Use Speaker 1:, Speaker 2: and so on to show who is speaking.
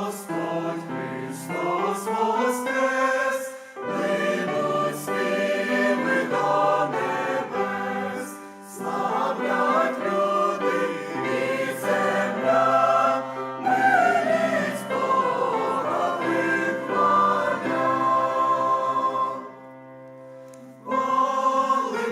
Speaker 1: Господь Христос воскрес, линуть співи до небес, славлять люди земля, милість Бога хваля. Коли